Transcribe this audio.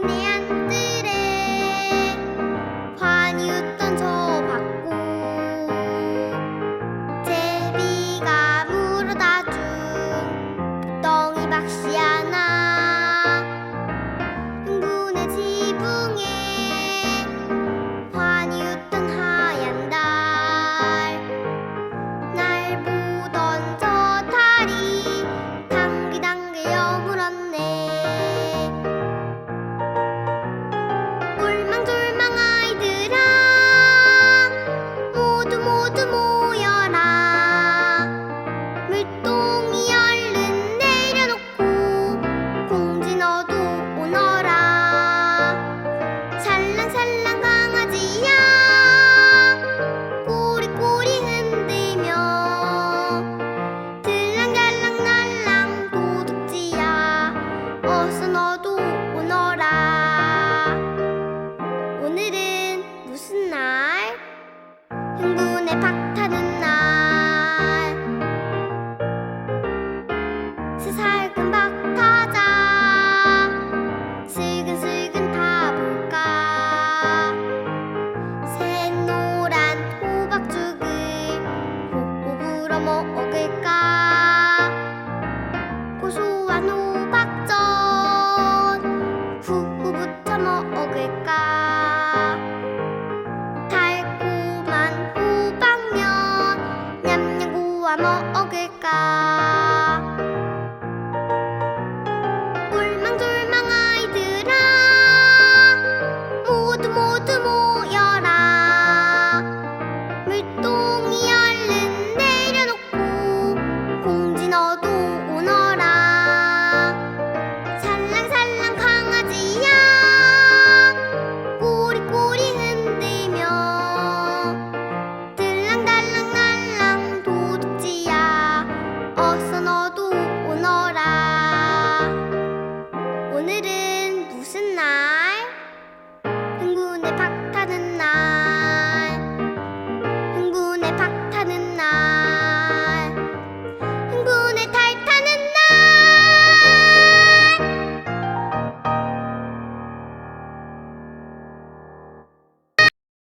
ね。 먹을까? 고소한 호박전. 후부터 먹을까? 뭐 달콤한 호박면 냠냠 구워 뭐 먹을까?